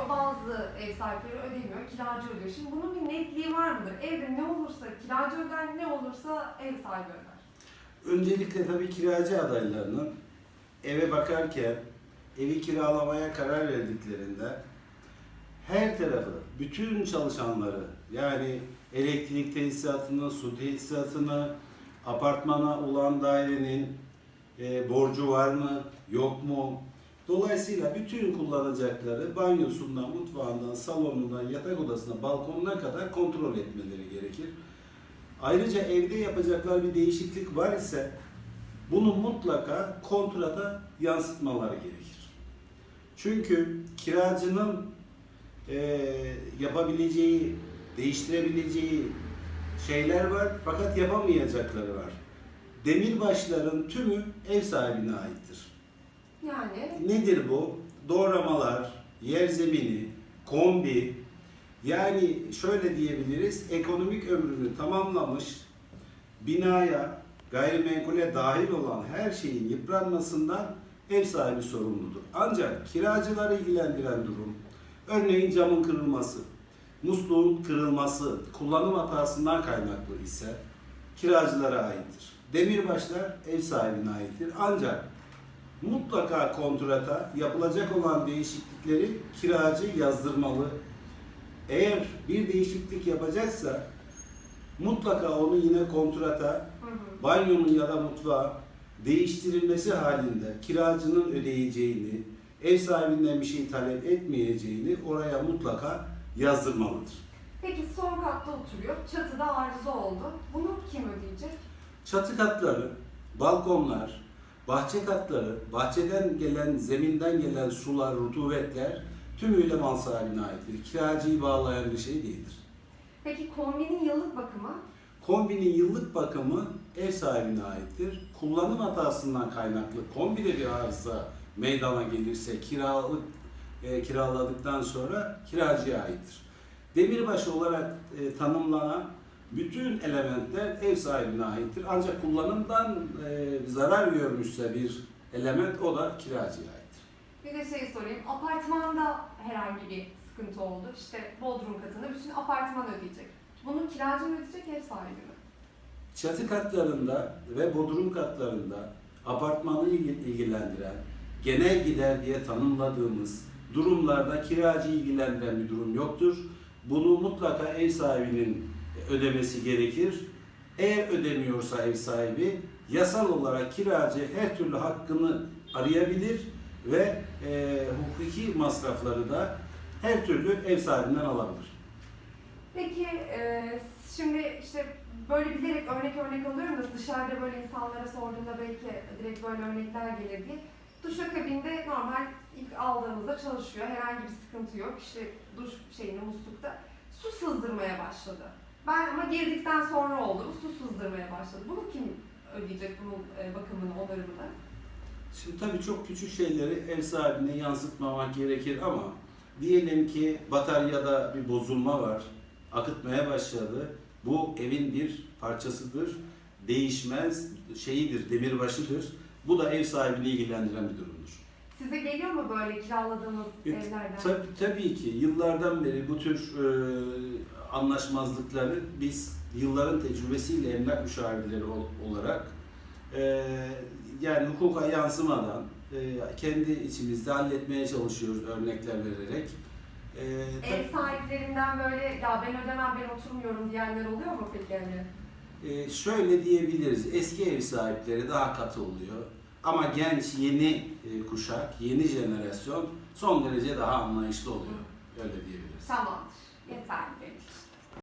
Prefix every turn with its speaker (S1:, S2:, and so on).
S1: ödüyor, bazı ev sahipleri ödemiyor, kiracı ödüyor. Şimdi bunun bir netliği var mıdır? Evde ne olursa kiracı öder, ne olursa ev sahibi öder.
S2: Öncelikle tabii kiracı adaylarının eve bakarken evi kiralamaya karar verdiklerinde her tarafı, bütün çalışanları yani elektrik tesisatını, su tesisatını, apartmana olan dairenin e, borcu var mı, yok mu? Dolayısıyla bütün kullanacakları banyosundan, mutfağından, salonundan, yatak odasına, balkonuna kadar kontrol etmeleri gerekir. Ayrıca evde yapacaklar bir değişiklik var ise bunu mutlaka kontrata yansıtmaları gerekir. Çünkü kiracının eee, yapabileceği, değiştirebileceği şeyler var fakat yapamayacakları var. Demirbaşların tümü ev sahibine aittir.
S1: Yani
S2: Nedir bu? Doğramalar, yer zemini, kombi, yani şöyle diyebiliriz, ekonomik ömrünü tamamlamış binaya, gayrimenkule dahil olan her şeyin yıpranmasından ev sahibi sorumludur. Ancak kiracıları ilgilendiren durum, örneğin camın kırılması, musluğun kırılması, kullanım hatasından kaynaklı ise kiracılara aittir. Demirbaşlar ev sahibine aittir. Ancak mutlaka kontrata yapılacak olan değişiklikleri kiracı yazdırmalı. Eğer bir değişiklik yapacaksa mutlaka onu yine kontrata banyonun ya da mutfağı değiştirilmesi halinde kiracının ödeyeceğini, ev sahibinden bir şey talep etmeyeceğini oraya mutlaka yazdırmalıdır.
S1: Peki son katta oturuyor, çatıda arıza oldu. Bunu kim ödeyecek?
S2: Çatı katları, balkonlar, bahçe katları, bahçeden gelen, zeminden gelen sular, rutubetler tümüyle mal sahibine aittir. Kiracıyı bağlayan bir şey değildir.
S1: Peki kombinin yıllık bakımı?
S2: Kombinin yıllık bakımı ev sahibine aittir. Kullanım hatasından kaynaklı kombide bir arıza meydana gelirse kiralık e, kiraladıktan sonra kiracıya aittir. Demirbaşı olarak e, tanımlanan bütün elementler ev sahibine aittir. Ancak kullanımdan e, zarar görmüşse bir element o da kiracıya aittir.
S1: Bir de şey sorayım, apartmanda herhangi bir sıkıntı oldu. İşte bodrum katını bütün apartman ödeyecek. Bunu kiracı mı ödeyecek, ev sahibi mi?
S2: Çatı katlarında ve bodrum katlarında apartmanı ilgi- ilgilendiren, genel gider diye tanımladığımız durumlarda kiracı ilgilendiren bir durum yoktur. Bunu mutlaka ev sahibinin ödemesi gerekir. Eğer ödemiyorsa ev sahibi yasal olarak kiracı her türlü hakkını arayabilir ve e, hukuki masrafları da her türlü ev sahibinden alabilir.
S1: Peki e, şimdi işte böyle bilerek örnek örnek alıyorum da dışarıda böyle insanlara sorduğumda belki direkt böyle örnekler gelir diye. Duşakabinde normal ilk aldığımızda çalışıyor. Herhangi bir sıkıntı yok. İşte duş şeyini muslukta su sızdırmaya başladı. Ben ama girdikten sonra oldu. Su sızdırmaya başladı. Bunu kim ödeyecek bunun e, bakımını, onarımını?
S2: Şimdi tabii çok küçük şeyleri ev sahibine yansıtmamak gerekir ama diyelim ki bataryada bir bozulma var, akıtmaya başladı. Bu evin bir parçasıdır, değişmez şeyidir, demirbaşıdır. Bu da ev sahibini ilgilendiren bir durumdur.
S1: Size geliyor mu böyle kiraladığınız
S2: E,
S1: evlerden?
S2: Tabii, tabii ki yıllardan beri bu tür e, anlaşmazlıkları biz yılların tecrübesiyle emlak müşavirleri ol- olarak e, yani hukuka yansımadan e, kendi içimizde halletmeye çalışıyoruz örnekler vererek. E,
S1: Ev sahiplerinden böyle ya ben ödemem ben oturmuyorum diyenler oluyor mu peki hani?
S2: e, şöyle diyebiliriz, eski ev sahipleri daha katı oluyor. Ama genç, yeni e, kuşak, yeni jenerasyon son derece daha anlayışlı oluyor. Öyle diyebiliriz.
S1: Tamamdır. Yeterli.